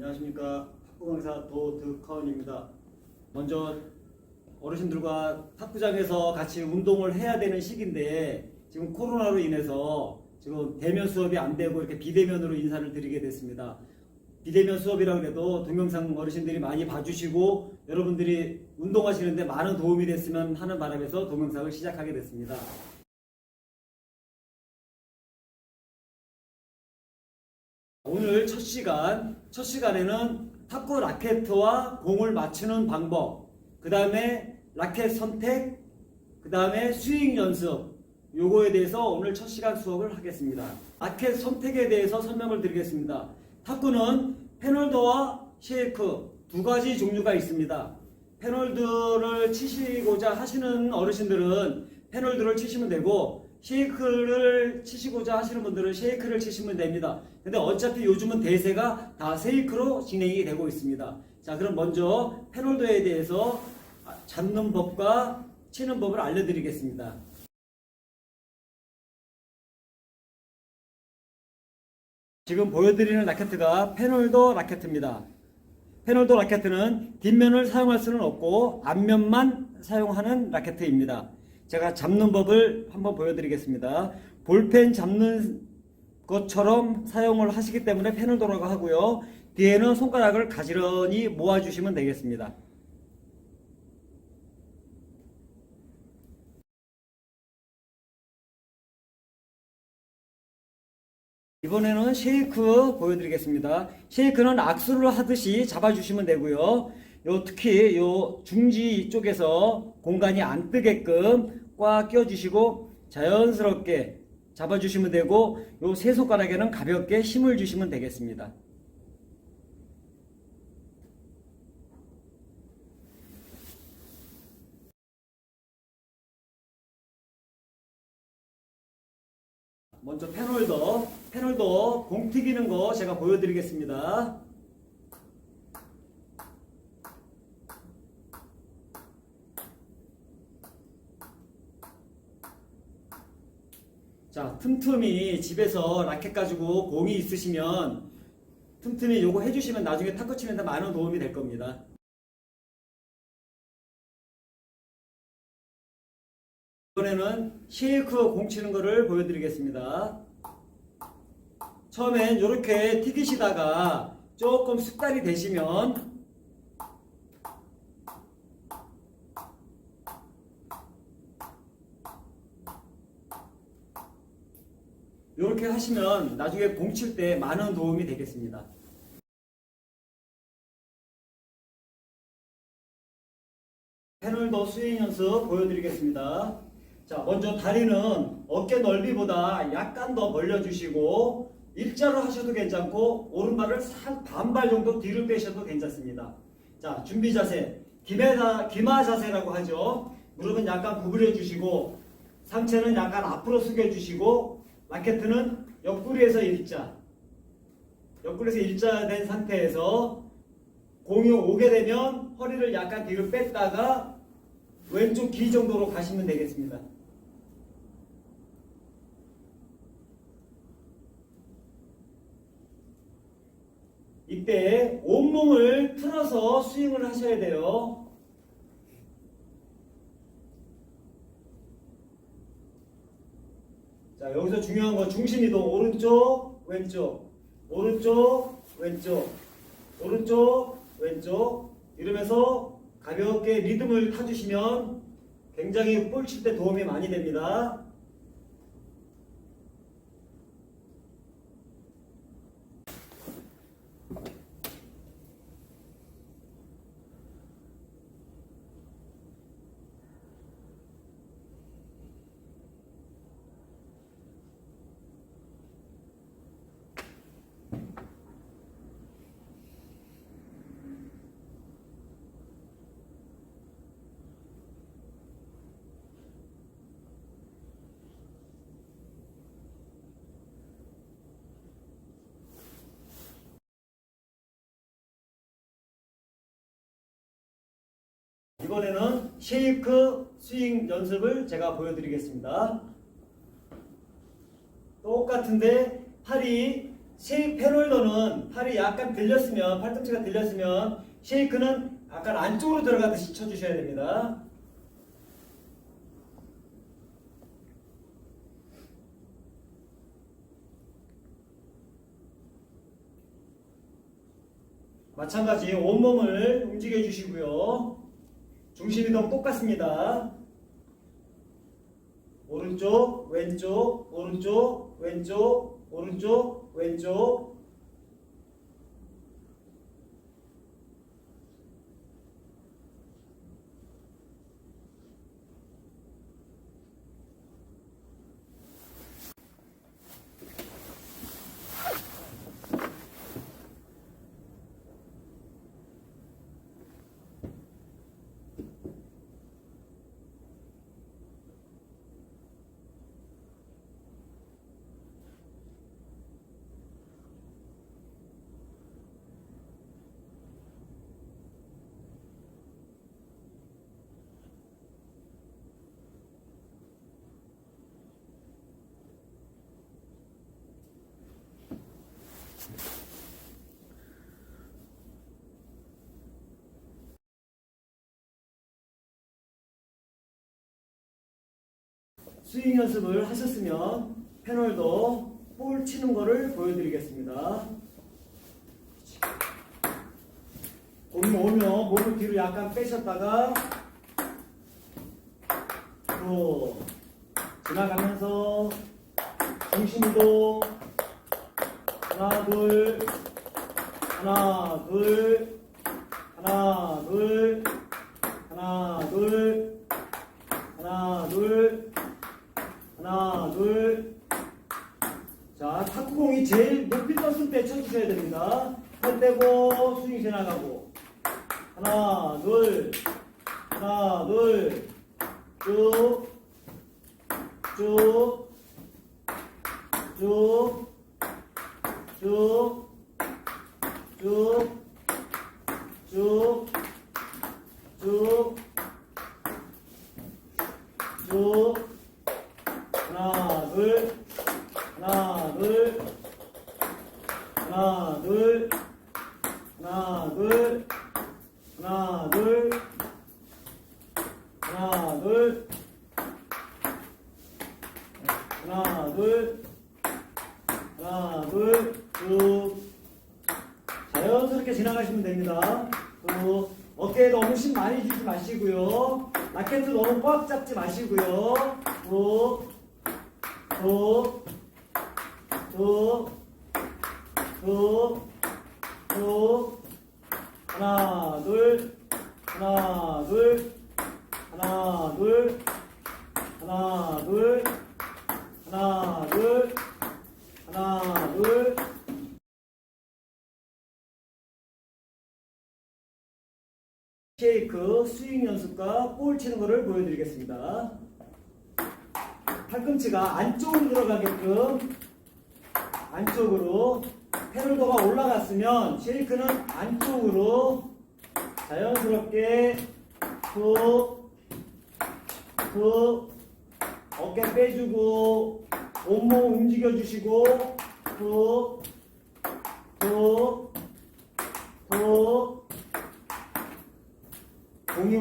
안녕하십니까 탁구 강사 도드카운입니다. 먼저 어르신들과 탁구장에서 같이 운동을 해야 되는 시기인데 지금 코로나로 인해서 지금 대면 수업이 안 되고 이렇게 비대면으로 인사를 드리게 됐습니다. 비대면 수업이라고 해도 동영상 어르신들이 많이 봐주시고 여러분들이 운동하시는데 많은 도움이 됐으면 하는 바람에서 동영상을 시작하게 됐습니다. 오늘 첫 시간, 첫 시간에는 탁구 라켓과 공을 맞추는 방법, 그 다음에 라켓 선택, 그 다음에 스윙 연습, 요거에 대해서 오늘 첫 시간 수업을 하겠습니다. 라켓 선택에 대해서 설명을 드리겠습니다. 탁구는 페널드와 쉐이크 두 가지 종류가 있습니다. 페널드를 치시고자 하시는 어르신들은 페널드를 치시면 되고 쉐이크를 치시고자 하시는 분들은 쉐이크를 치시면 됩니다. 근데 어차피 요즘은 대세가 다 쉐이크로 진행이 되고 있습니다. 자, 그럼 먼저 페널드에 대해서 잡는 법과 치는 법을 알려드리겠습니다. 지금 보여드리는 라켓가 페널도 라켓입니다. 페널도 라켓은 뒷면을 사용할 수는 없고 앞면만 사용하는 라켓입니다. 제가 잡는 법을 한번 보여드리겠습니다. 볼펜 잡는 것처럼 사용을 하시기 때문에 페널도라고 하고요. 뒤에는 손가락을 가지런히 모아주시면 되겠습니다. 이번에는 쉐이크 보여드리겠습니다. 쉐이크는 악수를 하듯이 잡아주시면 되고요. 요 특히 요 중지 쪽에서 공간이 안 뜨게끔 꽉 끼워주시고 자연스럽게 잡아주시면 되고 요 세 손가락에는 가볍게 힘을 주시면 되겠습니다. 먼저 패널더, 패널더 공 튀기는 거 제가 보여드리겠습니다. 자, 틈틈이 집에서 라켓 가지고 공이 있으시면 틈틈이 요거 해주시면 나중에 탁구 치는데 많은 도움이 될 겁니다. 이번에는 쉐이크 공 치는 거를 보여드리겠습니다. 처음엔 이렇게 튀기시다가 조금 숙달이 되시면 이렇게 하시면 나중에 공 칠 때 많은 도움이 되겠습니다. 패널더 스윙 연습 보여드리겠습니다. 자, 먼저 다리는 어깨 넓이보다 약간 더 벌려주시고 일자로 하셔도 괜찮고 오른발을 한 반발 정도 뒤로 빼셔도 괜찮습니다. 자, 준비 자세. 기마, 기마 자세라고 하죠. 무릎은 약간 구부려 주시고 상체는 약간 앞으로 숙여 주시고 라켓은 옆구리에서 일자. 옆구리에서 일자 된 상태에서 공이 오게 되면 허리를 약간 뒤로 뺐다가 왼쪽 기 정도로 가시면 되겠습니다. 이때 온몸을 틀어서 스윙을 하셔야 돼요. 자, 여기서 중요한 건 중심 이동. 오른쪽, 왼쪽, 오른쪽, 왼쪽, 오른쪽, 왼쪽. 이러면서 가볍게 리듬을 타주시면 굉장히 볼 칠 때 도움이 많이 됩니다. 이번에는 쉐이크 스윙 연습을 제가 보여드리겠습니다. 똑같은데 팔이 쉐이크 패널더는 팔이 약간 들렸으면 팔꿈치가 들렸으면 쉐이크는 약간 안쪽으로 들어가듯이 쳐주셔야 됩니다. 마찬가지 온몸을 움직여 주시고요. 중심 이동 똑같습니다. 오른쪽, 왼쪽, 오른쪽, 왼쪽, 오른쪽, 왼쪽. 스윙 연습을 하셨으면 패널도 볼 치는 거를 보여드리겠습니다. 오면 오면 몸을 뒤로 약간 빼셨다가 또 지나가면서 중심도 하나 둘 하나 둘 하나 둘 하나 둘 하나 둘 하나 둘 자, 제일 높이 떴을 때 쳐주셔야 됩니다. 팔 빼고 스윙 지나가고. 하나 둘. 하나 둘쭉쭉쭉쭉쭉쭉. 하나 둘 하나 둘 하나 둘 하나 둘 하나 둘 하나 둘 하나 둘. 하나 둘쭉. 자연스럽게 지나가시면 됩니다. 또 어깨에 너무 힘 많이 주지 마시고요. 라켓도 너무 꽉 잡지 마시고요. 또 또, 또, 또, 또, 하나, 둘, 하나, 둘, 하나, 둘, 하나, 둘, 하나, 둘, 하나, 둘. 쉐이크 스윙 연습과 볼 치는 것을 보여드리겠습니다. 팔꿈치가 안쪽으로 들어가게끔 안쪽으로 패널도가 올라갔으면 쉐이크는 안쪽으로 자연스럽게 툭, 툭, 어깨 빼주고 온몸 움직여 주시고 툭, 툭, 툭 공유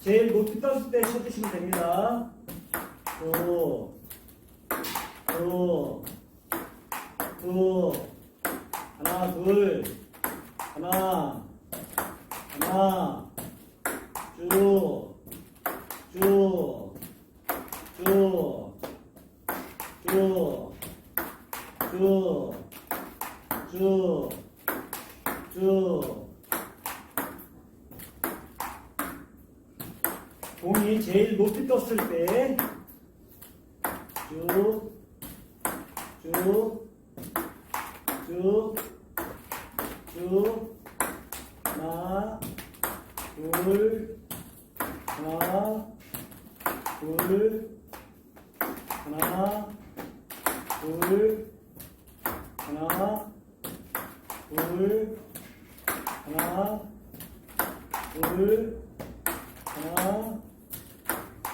제일 높이 떴을 때 쳐주시면 됩니다. 또, 또, 또, 하나, 둘, 하나, 하나, 쭉, 쭉, 쭉, 쭉, 쭉, 쭉, 쭉. 공이 제일 떴을 때. 쭉, 쭉, 쭉, 쭉, 하나, 둘, 하나, 둘, 하나, 둘, 하나, 둘, 하나, 둘, 하나,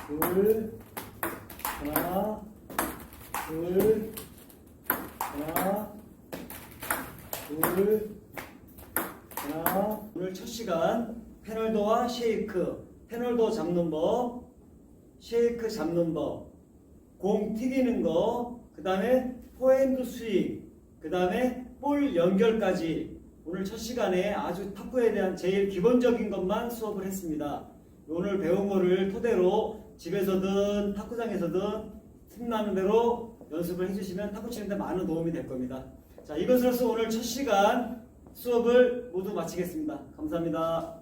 둘, 하나, 둘, 하나, 시간 패널도와 쉐이크, 패널도 잡는 법, 쉐이크 잡는 법, 공 튀기는 거, 그 다음에 포핸드 스윙, 그 다음에 볼 연결까지 오늘 첫 시간에 아주 탁구에 대한 제일 기본적인 것만 수업을 했습니다. 오늘 배운 거를 토대로 집에서든 탁구장에서든 틈나는 대로 연습을 해주시면 탁구 치는데 많은 도움이 될 겁니다. 자, 이것으로서 오늘 첫 시간 수업을 모두 마치겠습니다. 감사합니다.